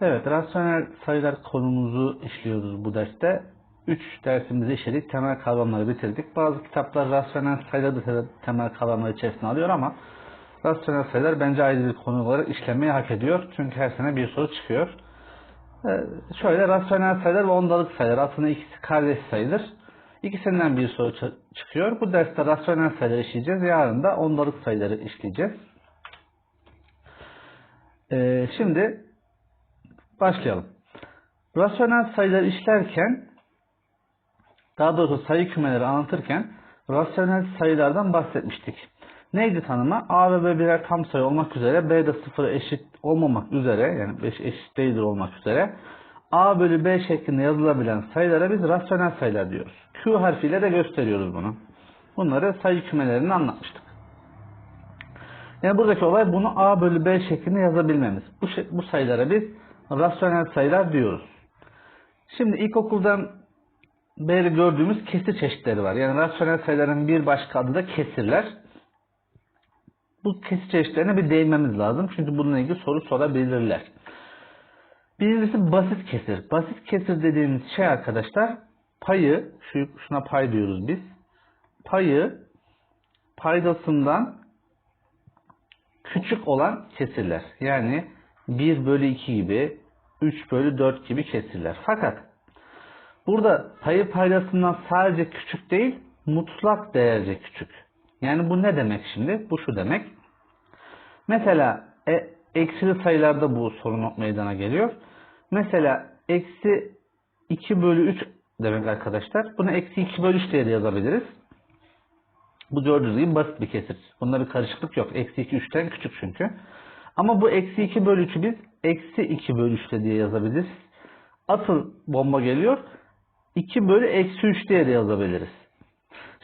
Evet, rasyonel sayılar konumuzu işliyoruz bu derste. 3 dersimizi işledik, temel kavramları bitirdik. Bazı kitaplar rasyonel sayıları da temel kavramları içerisine alıyor ama rasyonel sayılar bence ayrı bir konu olarak işlenmeyi hak ediyor. Çünkü her sene bir soru çıkıyor. Ee, şöyle rasyonel sayılar ve ondalık sayılar aslında ikisi kardeş sayıdır. İkisinden bir soru çıkıyor. Bu derste rasyonel sayıları işleyeceğiz. Yarın da ondalık sayıları işleyeceğiz. Ee, şimdi başlayalım. Rasyonel sayıları işlerken daha doğrusu sayı kümeleri anlatırken rasyonel sayılardan bahsetmiştik. Neydi tanımı? A ve B birer tam sayı olmak üzere B de sıfıra eşit olmamak üzere yani 5 eşit değildir olmak üzere A bölü B şeklinde yazılabilen sayılara biz rasyonel sayılar diyoruz. Q harfiyle de gösteriyoruz bunu. Bunları sayı kümelerini anlatmıştık. Yani buradaki olay bunu A bölü B şeklinde yazabilmemiz. Bu, bu sayılara biz rasyonel sayılar diyoruz. Şimdi ilkokuldan beri gördüğümüz kesir çeşitleri var. Yani rasyonel sayıların bir başka adı da kesirler. Bu kesir çeşitlerine bir değinmemiz lazım. Çünkü bununla ilgili soru sorabilirler. Birincisi basit kesir. Basit kesir dediğimiz şey arkadaşlar payı, şu, şuna pay diyoruz biz. Payı paydasından küçük olan kesirler. Yani 1 bölü 2 gibi, 3 bölü 4 gibi kesirler. Fakat burada payı paydasından sadece küçük değil, mutlak değerce küçük. Yani bu ne demek şimdi? Bu şu demek. Mesela e, eksili sayılarda bu sorun meydana geliyor. Mesela eksi 2 bölü 3 demek arkadaşlar. Bunu eksi 2 bölü 3 diye de yazabiliriz. Bu gördüğünüz gibi basit bir kesir. Bunda bir karışıklık yok. Eksi 2 3'ten küçük çünkü. Ama bu eksi 2 bölü 3'ü biz eksi 2 bölü 3 diye yazabiliriz. Asıl bomba geliyor. 2 bölü eksi 3 diye de yazabiliriz.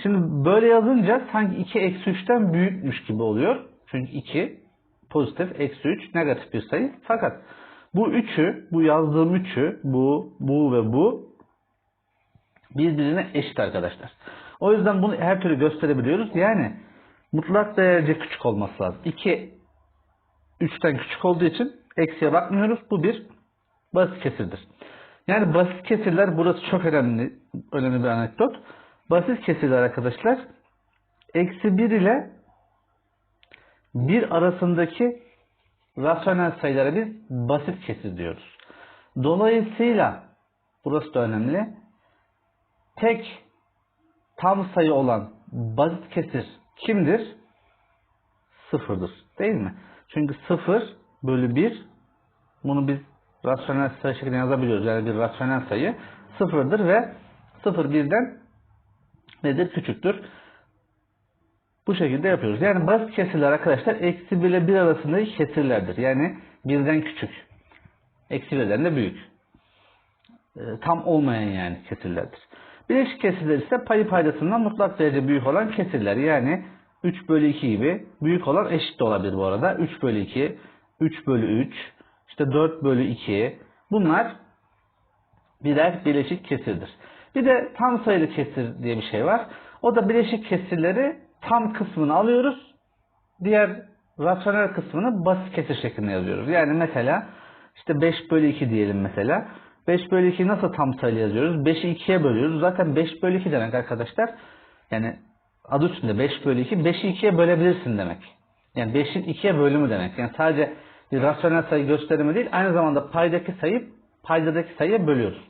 Şimdi böyle yazınca sanki 2 eksi 3'ten büyükmüş gibi oluyor. Çünkü 2 pozitif, eksi 3 negatif bir sayı. Fakat bu 3'ü, bu yazdığım 3'ü, bu, bu ve bu birbirine eşit arkadaşlar. O yüzden bunu her türlü gösterebiliyoruz. Yani mutlak değerce küçük olması lazım. 2 3'ten küçük olduğu için eksiye bakmıyoruz. Bu bir basit kesirdir. Yani basit kesirler burası çok önemli önemli bir anekdot. Basit kesirler arkadaşlar eksi 1 ile 1 arasındaki rasyonel sayılara biz basit kesir diyoruz. Dolayısıyla burası da önemli. Tek tam sayı olan basit kesir kimdir? Sıfırdır. Değil mi? Çünkü sıfır bölü bir bunu biz rasyonel sayı şeklinde yazabiliyoruz. Yani bir rasyonel sayı sıfırdır ve sıfır birden nedir? Küçüktür. Bu şekilde yapıyoruz. Yani basit kesirler arkadaşlar eksi 1 ile 1 arasındaki kesirlerdir. Yani birden küçük. Eksi birden de büyük. E, tam olmayan yani kesirlerdir. Bileşik kesirler ise payı paydasından mutlak derece büyük olan kesirler. Yani 3 bölü 2 gibi büyük olan eşit de olabilir bu arada. 3 bölü 2, 3 bölü 3, işte 4 bölü 2. Bunlar birer bileşik kesirdir. Bir de tam sayılı kesir diye bir şey var. O da bileşik kesirleri tam kısmını alıyoruz. Diğer rasyonel kısmını basit kesir şeklinde yazıyoruz. Yani mesela işte 5 bölü 2 diyelim mesela. 5 bölü 2 nasıl tam sayı yazıyoruz? 5'i 2'ye bölüyoruz. Zaten 5 bölü 2 demek arkadaşlar. Yani adı üstünde 5 bölü 2. 5'i 2'ye bölebilirsin demek. Yani 5'in 2'ye bölümü demek. Yani sadece bir rasyonel sayı gösterimi değil. Aynı zamanda paydaki sayı paydadaki sayıya bölüyoruz.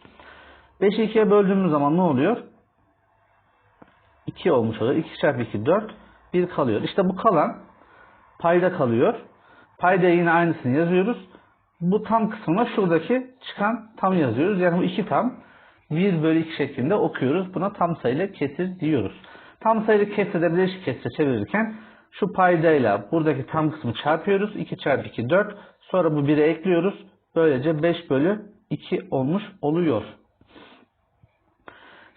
5'i 2'ye böldüğümüz zaman ne oluyor? 2 olmuş oluyor. 2 çarpı 2 4. 1 kalıyor. İşte bu kalan payda kalıyor. Payda yine aynısını yazıyoruz. Bu tam kısmına şuradaki çıkan tam yazıyoruz. Yani bu 2 tam 1 bölü 2 şeklinde okuyoruz. Buna tam sayılı kesir diyoruz. Tam sayılı kesirde bileşik kesir çevirirken şu paydayla buradaki tam kısmı çarpıyoruz. 2 çarpı 2 4. Sonra bu 1'e ekliyoruz. Böylece 5 bölü 2 olmuş oluyor.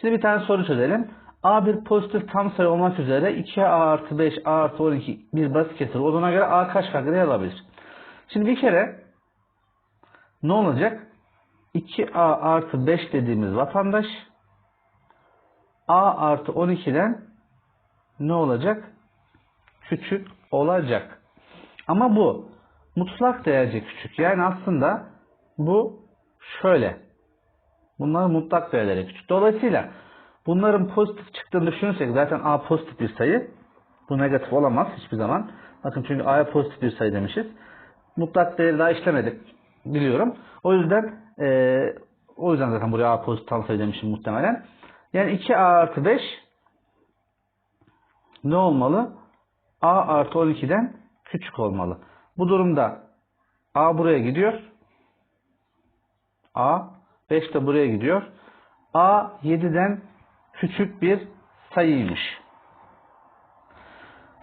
Şimdi bir tane soru çözelim. A bir pozitif tam sayı olmak üzere 2A artı 5, A artı 12 bir basit kesir olduğuna göre A kaç farklı alabilir? Şimdi bir kere ne olacak? 2A artı 5 dediğimiz vatandaş A artı 12'den ne olacak? Küçük olacak. Ama bu mutlak değerce küçük. Yani aslında bu şöyle. Bunların mutlak değerleri küçük. Dolayısıyla bunların pozitif çıktığını düşünürsek zaten A pozitif bir sayı. Bu negatif olamaz hiçbir zaman. Bakın çünkü A'ya pozitif bir sayı demişiz. Mutlak değeri daha işlemedik biliyorum. O yüzden eee, o yüzden zaten buraya A pozitif tam sayı demişim muhtemelen. Yani 2A artı 5 ne olmalı? A artı 12'den küçük olmalı. Bu durumda A buraya gidiyor. A 5 de buraya gidiyor. A 7'den küçük bir sayıymış.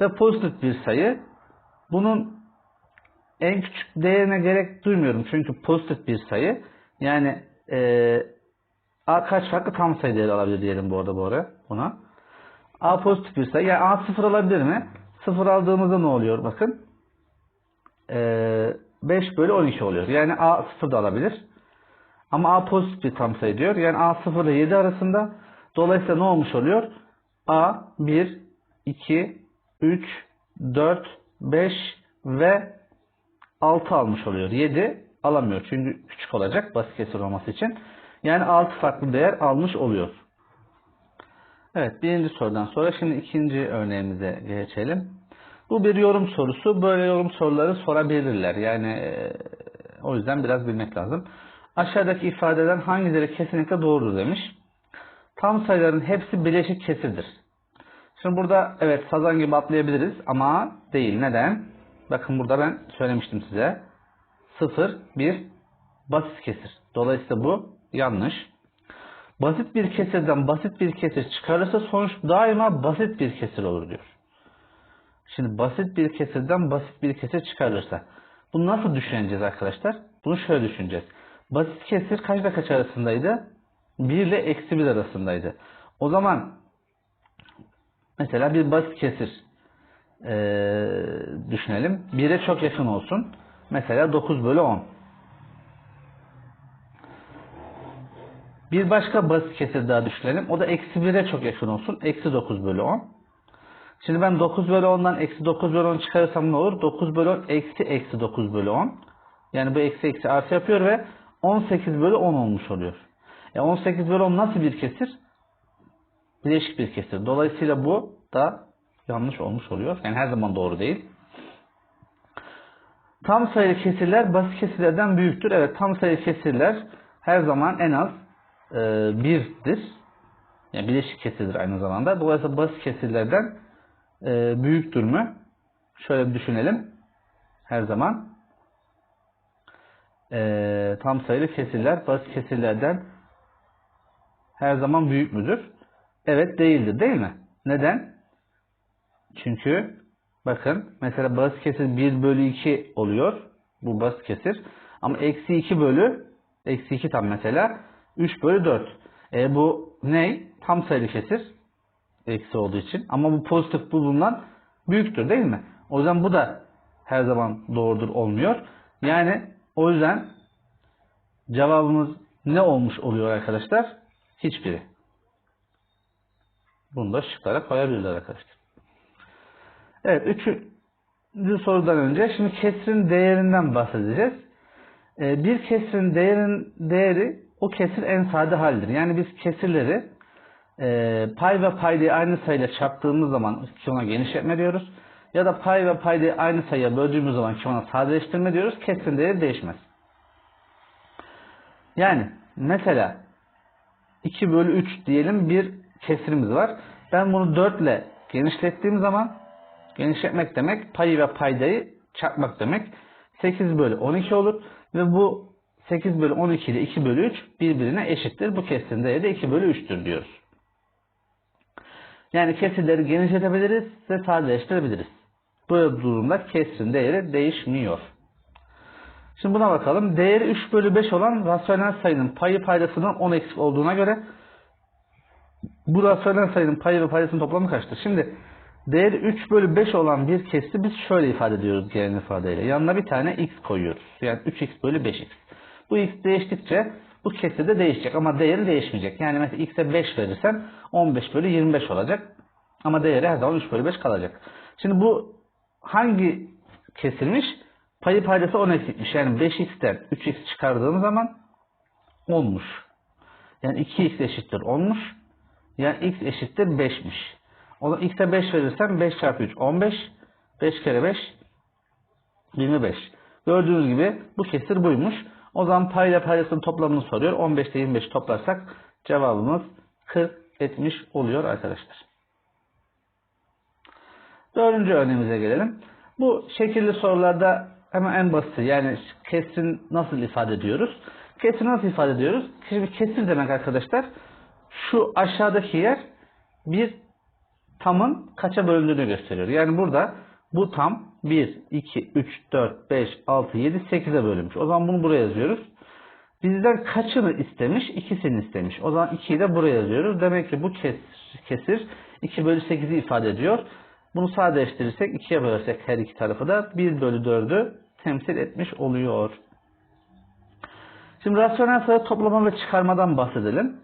Ve pozitif bir sayı. Bunun en küçük değerine gerek duymuyorum. Çünkü pozitif bir sayı. Yani eee A kaç farklı tam sayı değeri alabilir diyelim bu arada bu ara buna. A pozitif sayı. Yani A sıfır alabilir mi? Sıfır aldığımızda ne oluyor? Bakın. Ee, 5 bölü 12 oluyor. Yani A sıfır da alabilir. Ama A pozitif bir tam sayı diyor. Yani A sıfır ile 7 arasında. Dolayısıyla ne olmuş oluyor? A 1, 2, 3, 4, 5 ve 6 almış oluyor. 7 alamıyor. Çünkü küçük olacak basit kesir olması için. Yani 6 farklı değer almış oluyor. Evet birinci sorudan sonra şimdi ikinci örneğimize geçelim. Bu bir yorum sorusu. Böyle yorum soruları sorabilirler. Yani e, o yüzden biraz bilmek lazım. Aşağıdaki ifadeden hangileri kesinlikle doğrudur demiş. Tam sayıların hepsi bileşik kesirdir. Şimdi burada evet sazan gibi atlayabiliriz ama değil. Neden? Bakın burada ben söylemiştim size. 0, 1 basit kesir. Dolayısıyla bu yanlış. Basit bir kesirden basit bir kesir çıkarırsa sonuç daima basit bir kesir olur diyor. Şimdi basit bir kesirden basit bir kesir çıkarırsa bunu nasıl düşüneceğiz arkadaşlar? Bunu şöyle düşüneceğiz. Basit kesir kaçla kaç arasındaydı? 1 ile eksi 1 arasındaydı. O zaman mesela bir basit kesir eee, düşünelim. 1'e çok yakın olsun. Mesela 9 bölü 10. Bir başka basit kesir daha düşünelim. O da eksi 1'e çok yakın olsun. Eksi 9 bölü 10. Şimdi ben 9 bölü 10'dan eksi 9 bölü 10 çıkarırsam ne olur? 9 bölü 10 eksi eksi 9 bölü 10. Yani bu eksi eksi artı yapıyor ve 18 bölü 10 olmuş oluyor. E 18 bölü 10 nasıl bir kesir? Bileşik bir kesir. Dolayısıyla bu da yanlış olmuş oluyor. Yani her zaman doğru değil. Tam sayılı kesirler basit kesirlerden büyüktür. Evet tam sayılı kesirler her zaman en az e, birdir. Yani bileşik kesirdir aynı zamanda. Dolayısıyla basit kesirlerden e, büyüktür mü? Şöyle düşünelim. Her zaman e, tam sayılı kesirler basit kesirlerden her zaman büyük müdür? Evet değildir değil mi? Neden? Çünkü bakın mesela basit kesir 1 bölü 2 oluyor. Bu basit kesir. Ama eksi 2 bölü eksi 2 tam mesela 3 bölü 4. E bu ne? Tam sayılı kesir. Eksi olduğu için. Ama bu pozitif bulunan büyüktür değil mi? O yüzden bu da her zaman doğrudur olmuyor. Yani o yüzden cevabımız ne olmuş oluyor arkadaşlar? Hiçbiri. Bunu da şıklara koyabilirler arkadaşlar. Evet, üçüncü sorudan önce şimdi kesrin değerinden bahsedeceğiz. Ee, bir kesrin değerin değeri o kesir en sade haldir. Yani biz kesirleri e, pay ve paydayı aynı sayıyla çarptığımız zaman ki ona genişletme diyoruz. Ya da pay ve paydayı aynı sayıya böldüğümüz zaman ki ona sadeleştirme diyoruz. Kesrin değeri değişmez. Yani mesela 2 bölü 3 diyelim bir kesirimiz var. Ben bunu 4 ile genişlettiğim zaman genişletmek demek payı ve paydayı çarpmak demek. 8 bölü 12 olur ve bu 8 bölü 12 ile 2 bölü 3 birbirine eşittir. Bu kesirin değeri de 2 bölü 3'tür diyoruz. Yani kesirleri genişletebiliriz ve sadeleştirebiliriz. Bu durumda kesirin değeri değişmiyor. Şimdi buna bakalım. Değeri 3 bölü 5 olan rasyonel sayının payı paydasının 10 eksik olduğuna göre bu rasyonel sayının payı ve paydasının toplamı kaçtır? Şimdi değeri 3 bölü 5 olan bir kesri biz şöyle ifade ediyoruz gelen ifadeyle. Yanına bir tane x koyuyoruz. Yani 3x bölü 5x. Bu x değiştikçe bu kesir de değişecek ama değeri değişmeyecek. Yani mesela x'e 5 verirsen 15 bölü 25 olacak. Ama değeri her zaman 3 bölü 5 kalacak. Şimdi bu hangi kesirmiş? Payı paydası 10 eksikmiş. Yani 5x'ten 3x çıkardığım zaman 10'muş. Yani 2x eşittir 10'muş. Yani x eşittir 5'miş. O zaman x'e 5 verirsem 5 çarpı 3 15. 5 kere 5 25. Gördüğünüz gibi bu kesir buymuş. O zaman payla paydasının toplamını soruyor. 15 ile 25 toplarsak cevabımız 40 etmiş oluyor arkadaşlar. Dördüncü örneğimize gelelim. Bu şekilli sorularda hemen en basit yani kesrin nasıl ifade ediyoruz? Kesri nasıl ifade ediyoruz? Şimdi kesir demek arkadaşlar şu aşağıdaki yer bir tamın kaça bölündüğünü gösteriyor. Yani burada bu tam 1, 2, 3, 4, 5, 6, 7, 8'e bölünmüş. O zaman bunu buraya yazıyoruz. Bizden kaçını istemiş? İkisini istemiş. O zaman 2'yi de buraya yazıyoruz. Demek ki bu kesir, kesir 2 bölü 8'i ifade ediyor. Bunu sadeleştirirsek 2'ye bölersek her iki tarafı da 1 bölü 4'ü temsil etmiş oluyor. Şimdi rasyonel sayı toplama ve çıkarmadan bahsedelim.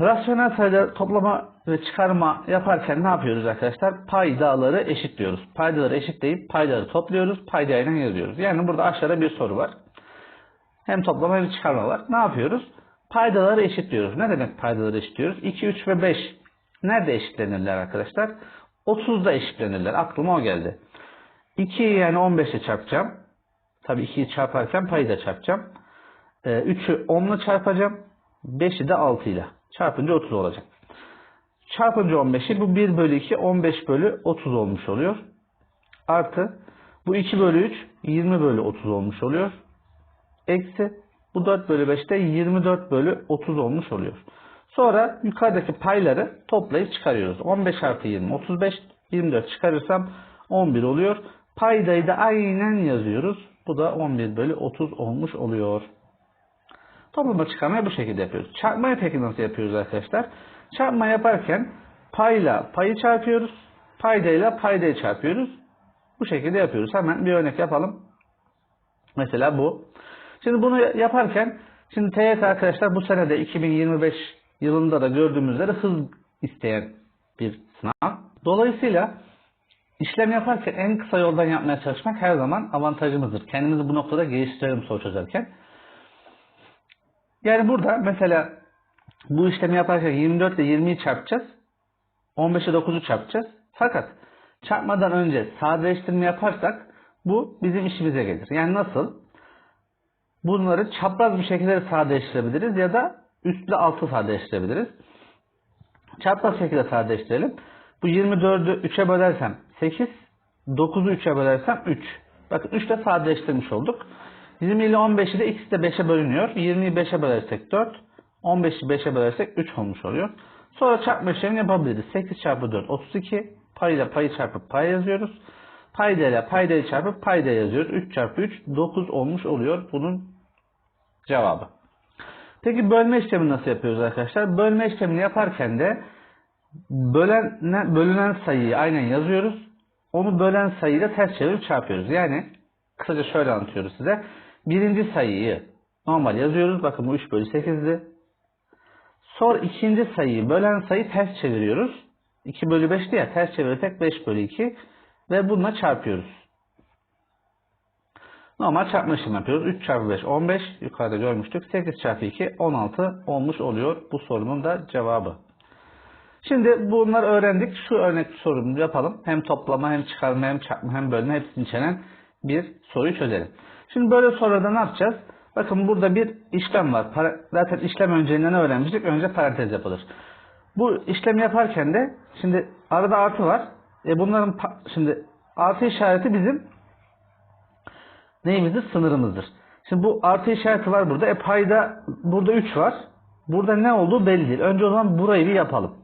Rasyonel sayıda toplama ve çıkarma yaparken ne yapıyoruz arkadaşlar? Paydaları eşitliyoruz. Paydaları eşitleyip paydaları topluyoruz. Paydayla yazıyoruz. Yani burada aşağıda bir soru var. Hem toplama hem çıkarma var. Ne yapıyoruz? Paydaları eşitliyoruz. Ne demek paydaları eşitliyoruz? 2, 3 ve 5 nerede eşitlenirler arkadaşlar? 30'da eşitlenirler. Aklıma o geldi. 2'yi yani 15'e çarpacağım. Tabii 2'yi çarparken payı da çarpacağım. 3'ü 10 ile çarpacağım. 5'i de 6 ile. Çarpınca 30 olacak. Çarpınca 15'i bu 1 bölü 2 15 bölü 30 olmuş oluyor. Artı bu 2 bölü 3 20 bölü 30 olmuş oluyor. Eksi bu 4 bölü 5 de 24 bölü 30 olmuş oluyor. Sonra yukarıdaki payları toplayıp çıkarıyoruz. 15 artı 20 35 24 çıkarırsam 11 oluyor. Paydayı da aynen yazıyoruz. Bu da 11 bölü 30 olmuş oluyor. Toplama çıkarmayı bu şekilde yapıyoruz. Çarpmayı peki nasıl yapıyoruz arkadaşlar? Çarpma yaparken payla payı çarpıyoruz. Paydayla paydayı çarpıyoruz. Bu şekilde yapıyoruz. Hemen bir örnek yapalım. Mesela bu. Şimdi bunu yaparken şimdi TYT arkadaşlar bu sene de 2025 yılında da gördüğümüz üzere hız isteyen bir sınav. Dolayısıyla işlem yaparken en kısa yoldan yapmaya çalışmak her zaman avantajımızdır. Kendimizi bu noktada geliştirelim soru çözerken. Yani burada mesela bu işlemi yaparken 24 ile 20'yi çarpacağız. 15 ile 9'u çarpacağız. Fakat çarpmadan önce sadeleştirme yaparsak bu bizim işimize gelir. Yani nasıl? Bunları çapraz bir şekilde sadeleştirebiliriz ya da üstle altı sadeleştirebiliriz. Çapraz şekilde sadeleştirelim. Bu 24'ü 3'e bölersem 8, 9'u 3'e bölersem 3. Bakın 3 de sadeleştirmiş olduk. 20 ile 15'i de ikisi de 5'e bölünüyor. 20'yi 5'e bölersek 4, 15'i 5'e bölersek 3 olmuş oluyor. Sonra çarpma işlemini yapabiliriz. 8 çarpı 4 32. Payla payı çarpıp pay yazıyoruz. Paydayla paydayı çarpıp payda yazıyoruz. 3 çarpı 3 9 olmuş oluyor bunun cevabı. Peki bölme işlemini nasıl yapıyoruz arkadaşlar? Bölme işlemini yaparken de bölen, bölünen sayıyı aynen yazıyoruz. Onu bölen sayıyla ters çevirip çarpıyoruz. Yani kısaca şöyle anlatıyoruz size. Birinci sayıyı normal yazıyoruz. Bakın bu 3 bölü 8'di. Sonra ikinci sayıyı bölen sayı ters çeviriyoruz. 2 bölü 5'ti ya ters çevirirsek 5 bölü 2 ve bununla çarpıyoruz. Normal çarpma işlemi yapıyoruz. 3 çarpı 5 15 yukarıda görmüştük. 8 çarpı 2 16 olmuş oluyor bu sorunun da cevabı. Şimdi bunları öğrendik. Şu örnek sorunu yapalım. Hem toplama hem çıkarma hem çarpma hem bölme hepsini içeren bir soruyu çözelim. Şimdi böyle soruda ne yapacağız? Bakın burada bir işlem var. Zaten işlem önceliğinden öğrenmiştik. Önce parantez yapılır. Bu işlemi yaparken de şimdi arada artı var. E bunların şimdi artı işareti bizim neyimizdir? Sınırımızdır. Şimdi bu artı işareti var burada. E payda burada 3 var. Burada ne olduğu belli değil. Önce o zaman burayı bir yapalım.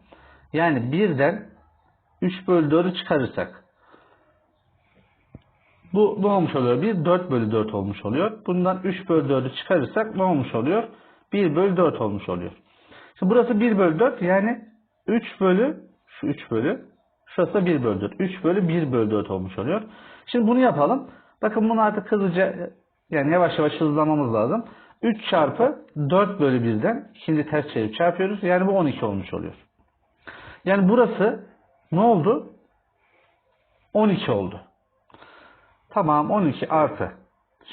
Yani birden 3 bölü 4'ü çıkarırsak bu ne olmuş oluyor? 1 4 bölü 4 olmuş oluyor. Bundan 3 bölü 4'ü çıkarırsak ne olmuş oluyor? 1 bölü 4 olmuş oluyor. Şimdi burası 1 bölü 4 yani 3 bölü şu 3 bölü şurası da 1 bölü 4. 3 bölü 1 bölü 4 olmuş oluyor. Şimdi bunu yapalım. Bakın bunu artık hızlıca yani yavaş yavaş hızlamamız lazım. 3 çarpı 4 bölü 1'den şimdi ters çevirip çarpıyoruz. Yani bu 12 olmuş oluyor. Yani burası ne oldu? 12 oldu. Tamam 12 artı.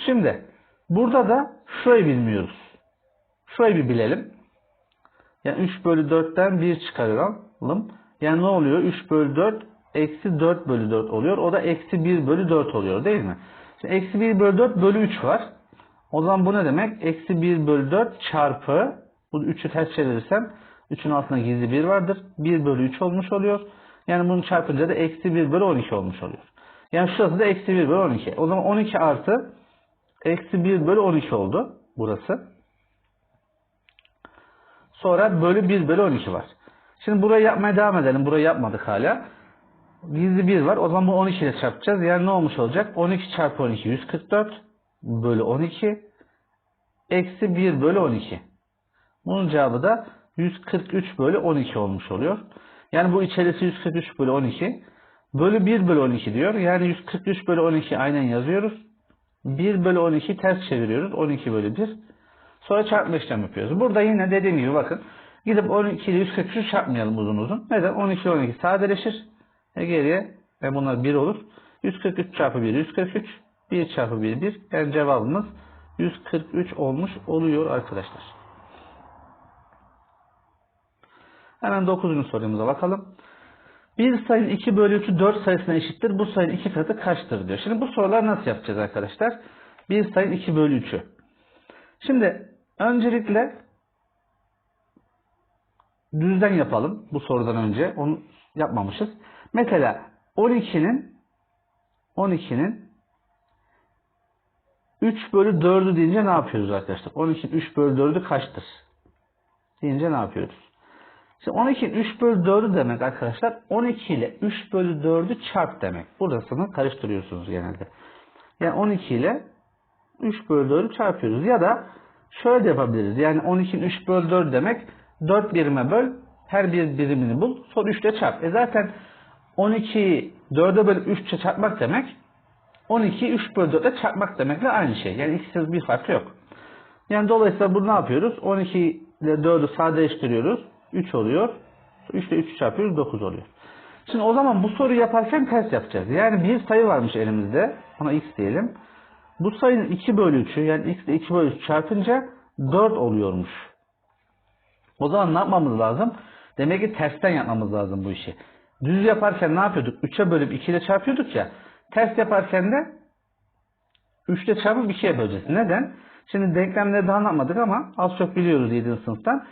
Şimdi burada da şurayı bilmiyoruz. Şurayı bir bilelim. Yani 3 bölü 4'ten 1 çıkaralım. Yani ne oluyor? 3 bölü 4 eksi 4 bölü 4 oluyor. O da eksi 1 bölü 4 oluyor değil mi? Şimdi eksi 1 bölü 4 bölü 3 var. O zaman bu ne demek? Eksi 1 bölü 4 çarpı bu 3'ü ters çevirirsem 3'ün altında gizli 1 vardır. 1 bölü 3 olmuş oluyor. Yani bunu çarpınca da eksi 1 bölü 12 olmuş oluyor. Yani şurası da eksi 1 bölü 12. O zaman 12 artı eksi 1 bölü 12 oldu burası. Sonra bölü 1 bölü 12 var. Şimdi burayı yapmaya devam edelim. Burayı yapmadık hala. Gizli 1 var. O zaman bu 12 ile çarpacağız. Yani ne olmuş olacak? 12 çarpı 12 144 bölü 12 eksi 1 bölü 12. Bunun cevabı da 143 bölü 12 olmuş oluyor. Yani bu içerisi 143 bölü 12. Bölü 1 bölü 12 diyor. Yani 143 bölü 12 aynen yazıyoruz. 1 bölü 12 ters çeviriyoruz. 12 bölü 1. Sonra çarpma işlem yapıyoruz. Burada yine dediğim gibi bakın. Gidip 12 ile 143'ü çarpmayalım uzun uzun. Neden? 12 ile 12 sadeleşir. E geriye e bunlar 1 olur. 143 çarpı 1 143. 1 çarpı 1 1. Yani cevabımız 143 olmuş oluyor arkadaşlar. Hemen 9. sorumuza bakalım. Bir sayının 2 bölü 3'ü 4 sayısına eşittir. Bu sayının 2 katı kaçtır diyor. Şimdi bu sorular nasıl yapacağız arkadaşlar? Bir sayının 2 bölü 3'ü. Şimdi öncelikle düzden yapalım bu sorudan önce. Onu yapmamışız. Mesela 12'nin 12'nin 3 bölü 4'ü deyince ne yapıyoruz arkadaşlar? 12'nin 3 bölü 4'ü kaçtır? Deyince ne yapıyoruz? Şimdi 12'nin 3 bölü 4'ü demek arkadaşlar 12 ile 3 bölü 4'ü çarp demek. Burasını karıştırıyorsunuz genelde. Yani 12 ile 3 bölü 4'ü çarpıyoruz. Ya da şöyle de yapabiliriz. Yani 12'nin 3 bölü 4 demek 4 birime böl. Her bir birimini bul. Sonra 3 ile çarp. E zaten 12'yi 4'e bölüp 3'e çarpmak demek 12'yi 3 bölü 4'e çarpmak demekle aynı şey. Yani ikisinin bir farkı yok. Yani dolayısıyla bunu ne yapıyoruz? 12 ile 4'ü sadeleştiriyoruz. 3 oluyor. 3 ile 3 çarpıyoruz 9 oluyor. Şimdi o zaman bu soruyu yaparken ters yapacağız. Yani bir sayı varmış elimizde. Ona x diyelim. Bu sayının 2 bölü 3'ü yani x ile 2 bölü 3 çarpınca 4 oluyormuş. O zaman ne yapmamız lazım? Demek ki tersten yapmamız lazım bu işi. Düz yaparken ne yapıyorduk? 3'e bölüp 2 ile çarpıyorduk ya. Ters yaparken de 3 ile çarpıp 2'ye böleceğiz. Neden? Şimdi denklemleri daha anlatmadık ama az çok biliyoruz 7. sınıftan.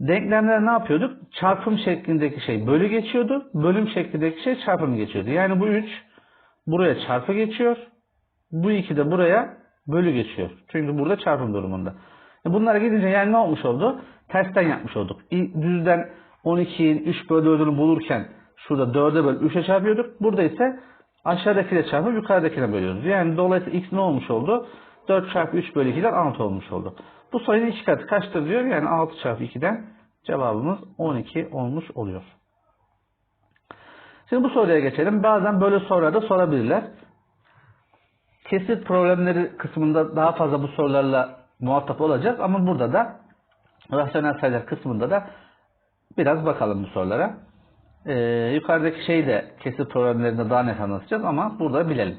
Denklemler ne yapıyorduk? Çarpım şeklindeki şey bölü geçiyordu. Bölüm şeklindeki şey çarpım geçiyordu. Yani bu 3 buraya çarpı geçiyor. Bu 2 de buraya bölü geçiyor. Çünkü burada çarpım durumunda. E bunlara gidince yani ne olmuş oldu? Tersten yapmış olduk. Düzden 12'nin 3 bölü 4'ünü bulurken şurada 4'e bölüp 3'e çarpıyorduk. Burada ise aşağıdakiyle çarpıp yukarıdakine bölüyoruz. Yani dolayısıyla x ne olmuş oldu? 4 çarpı 3 bölü 2'den 6 olmuş oldu. Bu sayının 2 katı kaçtır diyor. Yani 6 çarpı 2'den cevabımız 12 olmuş oluyor. Şimdi bu soruya geçelim. Bazen böyle sorularda sorabilirler. Kesit problemleri kısmında daha fazla bu sorularla muhatap olacağız. Ama burada da rasyonel sayılar kısmında da biraz bakalım bu sorulara. Ee, yukarıdaki şeyi de kesit problemlerinde daha net anlatacağız ama burada bilelim.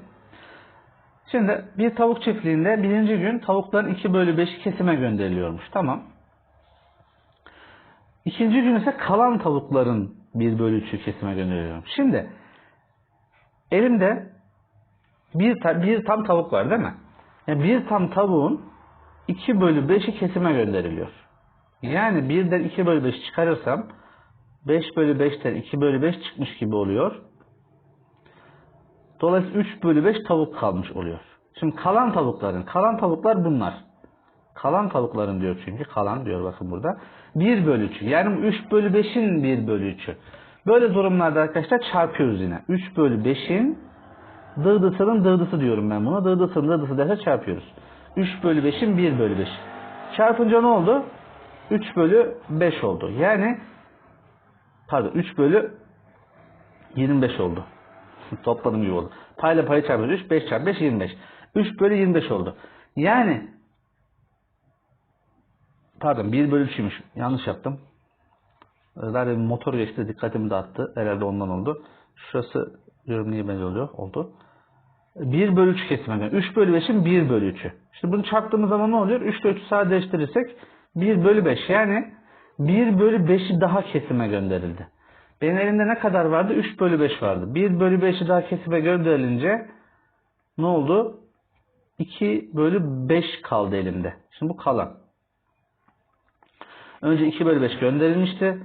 Şimdi bir tavuk çiftliğinde birinci gün tavukların 2 bölü 5'i kesime gönderiliyormuş. Tamam. İkinci gün ise kalan tavukların 1 bölü 3'ü kesime gönderiliyormuş. Şimdi elimde bir, bir tam tavuk var değil mi? Yani bir tam tavuğun 2 bölü 5'i kesime gönderiliyor. Yani birden 2 bölü 5 çıkarırsam 5 bölü 5'ten 2 bölü 5 çıkmış gibi oluyor. Dolayısıyla 3 bölü 5 tavuk kalmış oluyor. Şimdi kalan tavukların, kalan tavuklar bunlar. Kalan tavukların diyor çünkü, kalan diyor bakın burada. 1 bölü 3'ü. Yani 3 bölü 5'in 1 bölü 3'ü. Böyle durumlarda arkadaşlar çarpıyoruz yine. 3 bölü 5'in dırdısının dırdısı diyorum ben buna. Dırdısının dırdısı derse çarpıyoruz. 3 bölü 5'in 1 bölü 5. Çarpınca ne oldu? 3 bölü 5 oldu. Yani pardon 3 bölü 25 oldu. Topladım gibi oldu. Payla payı çarpıyoruz. 3, 5 çarpı 5, 25. 3 bölü 25 oldu. Yani pardon 1 bölü 3'müş. Yanlış yaptım. Zaten motor geçti dikkatimi dağıttı. Herhalde ondan oldu. Şurası diyorum niye böyle oluyor? Oldu. 1 bölü 3 kesime gönderilir. 3 bölü 5'in 1 bölü 3'ü. İşte bunu çarptığımız zaman ne oluyor? 3 ile 3'ü sadeleştirirsek 1 bölü 5 yani 1 bölü 5'i daha kesime gönderildi. Benim elimde ne kadar vardı? 3 bölü 5 vardı. 1 bölü 5'i daha kesime gönderilince ne oldu? 2 bölü 5 kaldı elimde. Şimdi bu kalan. Önce 2 bölü 5 gönderilmişti.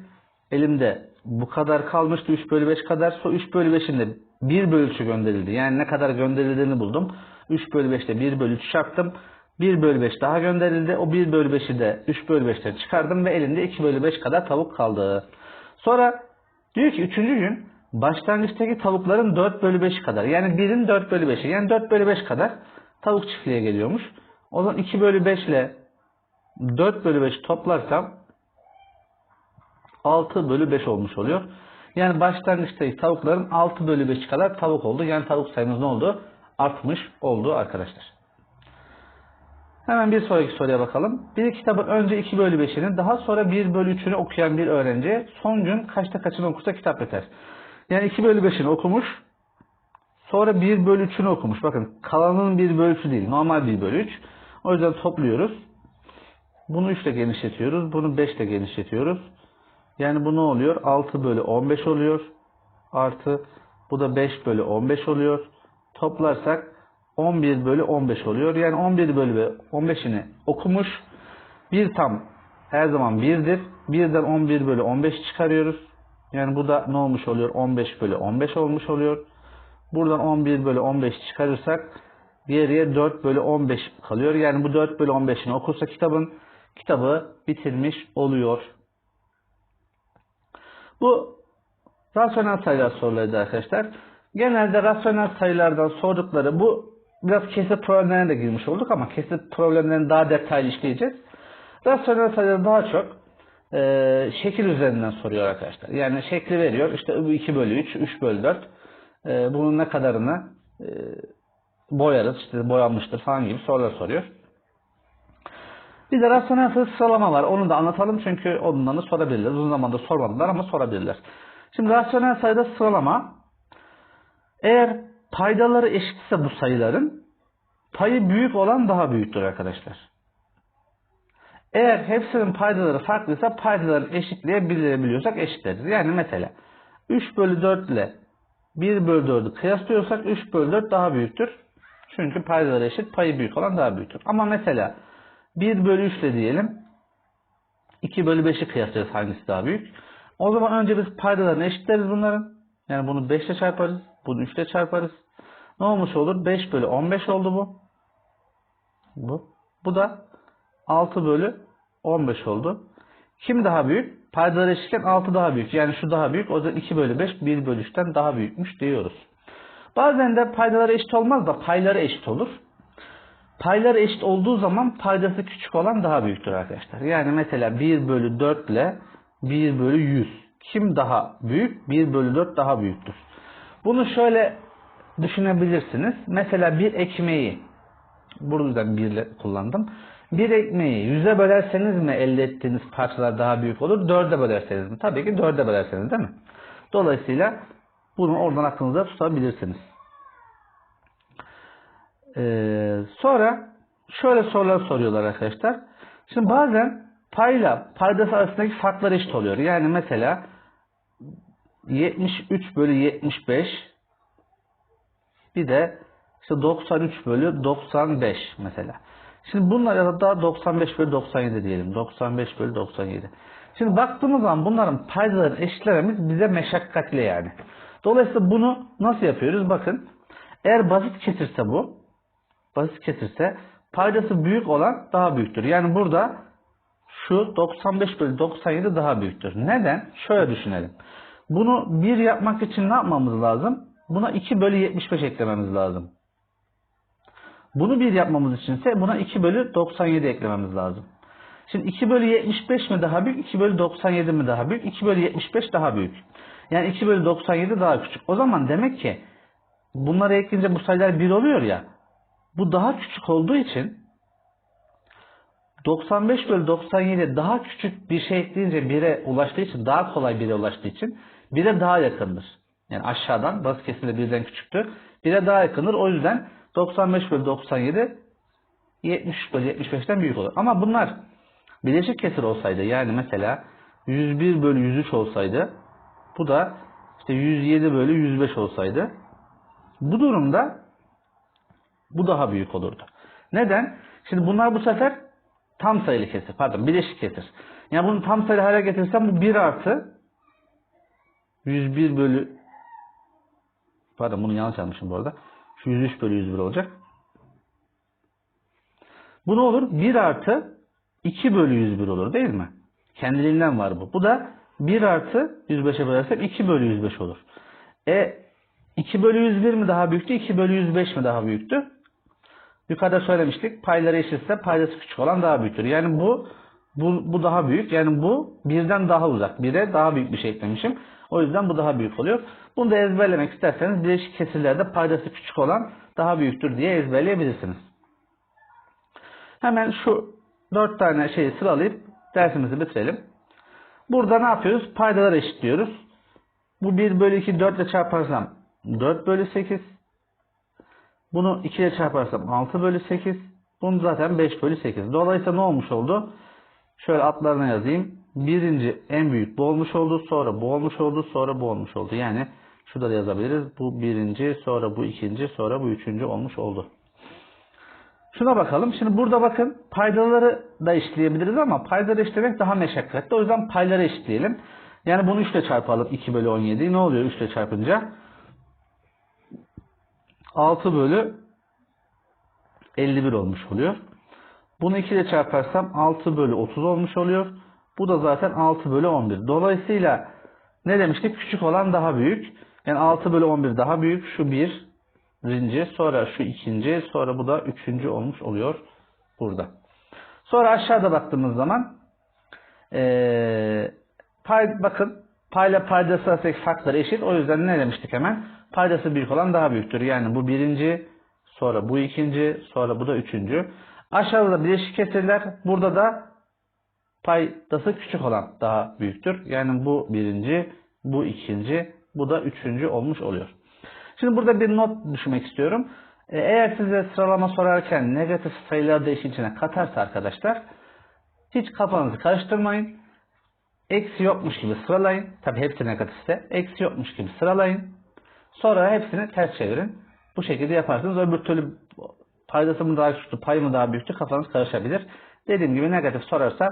Elimde bu kadar kalmıştı 3 bölü 5 kadar. Sonra 3 bölü 5'in de 1 bölü 3'ü gönderildi. Yani ne kadar gönderildiğini buldum. 3 bölü 5'te 1 bölü 3 çarptım. 1 bölü 5 daha gönderildi. O 1 bölü 5'i de 3 bölü 5'ten çıkardım ve elimde 2 bölü 5 kadar tavuk kaldı. Sonra diyor ki 3. gün başlangıçtaki tavukların 4 bölü 5 kadar. Yani 1'in 4 bölü 5'i. Yani 4 bölü 5 kadar tavuk çiftliğe geliyormuş. O zaman 2 bölü 5 ile 4 bölü 5 toplarsam 6 bölü 5 olmuş oluyor. Yani başlangıçtaki tavukların 6 bölü 5 kadar tavuk oldu. Yani tavuk sayımız ne oldu? Artmış oldu arkadaşlar. Hemen bir sonraki soruya bakalım. Bir kitabın önce 2 bölü 5'ini daha sonra 1 bölü 3'ünü okuyan bir öğrenci son gün kaçta kaçını okursa kitap biter. Yani 2 bölü 5'ini okumuş. Sonra 1 bölü 3'ünü okumuş. Bakın kalanın 1 bölü 3'ü değil. Normal 1 bölü 3. O yüzden topluyoruz. Bunu 3 ile genişletiyoruz. Bunu 5 ile genişletiyoruz. Yani bu ne oluyor? 6 bölü 15 oluyor. Artı bu da 5 bölü 15 oluyor. Toplarsak 11 bölü 15 oluyor. Yani 11 bölü 15'ini okumuş. Bir tam her zaman 1'dir. Birden 11 bölü 15 çıkarıyoruz. Yani bu da ne olmuş oluyor? 15 bölü 15 olmuş oluyor. Buradan 11 bölü 15 çıkarırsak geriye 4 bölü 15 kalıyor. Yani bu 4 bölü 15'ini okursa kitabın kitabı bitirmiş oluyor. Bu rasyonel sayılar sorularıydı arkadaşlar. Genelde rasyonel sayılardan sordukları bu biraz kesit problemlerine de girmiş olduk ama kesit problemlerini daha detaylı işleyeceğiz. Rasyonel sayıları daha çok e, şekil üzerinden soruyor arkadaşlar. Yani şekli veriyor. İşte bu 2 bölü 3, 3 bölü 4. E, bunun ne kadarını e, boyarız, işte boyanmıştır falan gibi sorular soruyor. Bir de rasyonel sayı sıralama var. Onu da anlatalım çünkü ondan da sorabilirler. Uzun zamandır sormadılar ama sorabilirler. Şimdi rasyonel sayıda sıralama eğer paydaları eşitse bu sayıların payı büyük olan daha büyüktür arkadaşlar. Eğer hepsinin paydaları farklıysa paydaların eşitliğe bildirebiliyorsak eşitleriz. Yani mesela 3 bölü 4 ile 1 bölü 4'ü kıyaslıyorsak 3 bölü 4 daha büyüktür. Çünkü paydaları eşit, payı büyük olan daha büyüktür. Ama mesela 1 bölü 3 ile diyelim 2 bölü 5'i kıyaslıyoruz hangisi daha büyük. O zaman önce biz paydalarını eşitleriz bunların. Yani bunu 5 ile çarparız. Bunu 3 ile çarparız. Ne olmuş olur? 5 bölü 15 oldu bu. Bu. Bu da 6 bölü 15 oldu. Kim daha büyük? Paydaları eşitken 6 daha büyük. Yani şu daha büyük. O zaman 2 bölü 5 1 bölü 3'ten daha büyükmüş diyoruz. Bazen de paydaları eşit olmaz da payları eşit olur. Payları eşit olduğu zaman paydası küçük olan daha büyüktür arkadaşlar. Yani mesela 1 bölü 4 ile 1 bölü 100. Kim daha büyük? 1 bölü 4 daha büyüktür. Bunu şöyle düşünebilirsiniz. Mesela bir ekmeği buradan 1 ile kullandım. Bir ekmeği 100'e bölerseniz mi elde ettiğiniz parçalar daha büyük olur? 4'e bölerseniz mi? Tabii ki 4'e bölerseniz değil mi? Dolayısıyla bunu oradan aklınızda tutabilirsiniz. Ee, sonra şöyle sorular soruyorlar arkadaşlar. Şimdi bazen payla paydası arasındaki farklar eşit oluyor. Yani mesela 73 bölü 75 bir de işte 93 bölü 95 mesela. Şimdi bunlar da 95 bölü 97 diyelim. 95 bölü 97. Şimdi baktığımız zaman bunların paydalarını eşitlememiz bize meşakkatli yani. Dolayısıyla bunu nasıl yapıyoruz? Bakın. Eğer basit kesirse bu basit kesirse paydası büyük olan daha büyüktür. Yani burada şu 95 bölü 97 daha büyüktür. Neden? Şöyle düşünelim. Bunu 1 yapmak için ne yapmamız lazım? Buna 2 bölü 75 eklememiz lazım. Bunu 1 yapmamız içinse buna 2 bölü 97 eklememiz lazım. Şimdi 2 bölü 75 mi daha büyük? 2 bölü 97 mi daha büyük? 2 bölü 75 daha büyük. Yani 2 bölü 97 daha küçük. O zaman demek ki bunları ekleyince bu sayılar 1 oluyor ya. Bu daha küçük olduğu için 95 bölü 97 daha küçük bir şey ekleyince 1'e ulaştığı için daha kolay 1'e ulaştığı için 1'e daha yakındır. Yani aşağıdan basit kesimde birden küçüktür. 1'e daha yakındır. O yüzden 95 bölü 97 70 bölü 75'ten büyük olur. Ama bunlar bileşik kesir olsaydı yani mesela 101 bölü 103 olsaydı bu da işte 107 bölü 105 olsaydı bu durumda bu daha büyük olurdu. Neden? Şimdi bunlar bu sefer tam sayılı kesir. Pardon bileşik kesir. Yani bunu tam sayılı hale getirsem bu 1 artı 101 bölü pardon bunu yanlış almışım bu arada. Şu 103 bölü 101 olacak. Bu ne olur? 1 artı 2 bölü 101 olur değil mi? Kendiliğinden var bu. Bu da 1 artı 105'e bölersem 2 bölü 105 olur. E 2 bölü 101 mi daha büyüktü? 2 bölü 105 mi daha büyüktü? Yukarıda söylemiştik. Payları eşitse paydası küçük olan daha büyüktür. Yani bu bu, bu daha büyük. Yani bu birden daha uzak. Bire daha büyük bir şey eklemişim. O yüzden bu daha büyük oluyor. Bunu da ezberlemek isterseniz bileşik kesirlerde paydası küçük olan daha büyüktür diye ezberleyebilirsiniz. Hemen şu dört tane şeyi sıralayıp dersimizi bitirelim. Burada ne yapıyoruz? Paydaları eşitliyoruz. Bu 1 bölü 2 4 ile çarparsam 4 bölü 8. Bunu 2 ile çarparsam 6 bölü 8. Bunu zaten 5 bölü 8. Dolayısıyla ne olmuş oldu? Şöyle atlarına yazayım. Birinci en büyük bu olmuş oldu. Sonra bu olmuş oldu. Sonra bu olmuş oldu. Yani şurada da yazabiliriz. Bu birinci, sonra bu ikinci, sonra bu üçüncü olmuş oldu. Şuna bakalım. Şimdi burada bakın paydaları da işleyebiliriz ama paydaları işlemek daha meşakkatli. O yüzden payları eşitleyelim. Yani bunu 3 ile çarpalım. 2 bölü 17. Ne oluyor 3 ile çarpınca? 6 bölü 51 olmuş oluyor. Bunu 2 ile çarparsam 6 bölü 30 olmuş oluyor. Bu da zaten 6 bölü 11. Dolayısıyla ne demiştik? Küçük olan daha büyük. Yani 6 bölü 11 daha büyük. Şu 1 birinci, sonra şu ikinci, sonra bu da üçüncü olmuş oluyor burada. Sonra aşağıda baktığımız zaman ee, pay, bakın payla paydası farklar eşit. O yüzden ne demiştik hemen? Paydası büyük olan daha büyüktür. Yani bu birinci, sonra bu ikinci, sonra bu da üçüncü. Aşağıda da bileşik kesirler. Burada da paydası küçük olan daha büyüktür. Yani bu birinci, bu ikinci, bu da üçüncü olmuş oluyor. Şimdi burada bir not düşmek istiyorum. E, Eğer size sıralama sorarken negatif sayıları da işin içine katarsa arkadaşlar hiç kafanızı karıştırmayın. Eksi yokmuş gibi sıralayın. Tabi hepsi negatifse. Eksi yokmuş gibi sıralayın. Sonra hepsini ters çevirin. Bu şekilde yaparsınız. Öbür türlü paydası mı daha küçüktü, payı mı daha büyüktü kafanız karışabilir. Dediğim gibi negatif sorarsa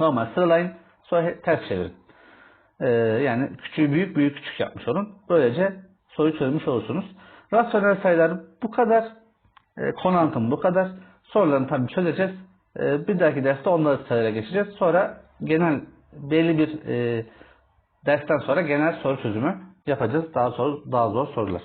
normal sıralayın. Sonra ters çevirin. Ee, yani küçüğü büyük, büyük küçük yapmış olun. Böylece soruyu çözmüş olursunuz. Rasyonel sayılar bu kadar. E, konu anlatımı bu kadar. Sorularını tabii çözeceğiz. E, bir dahaki derste onları sırayla geçeceğiz. Sonra genel belli bir e, dersten sonra genel soru çözümü yapacağız. Daha sonra daha zor sorular.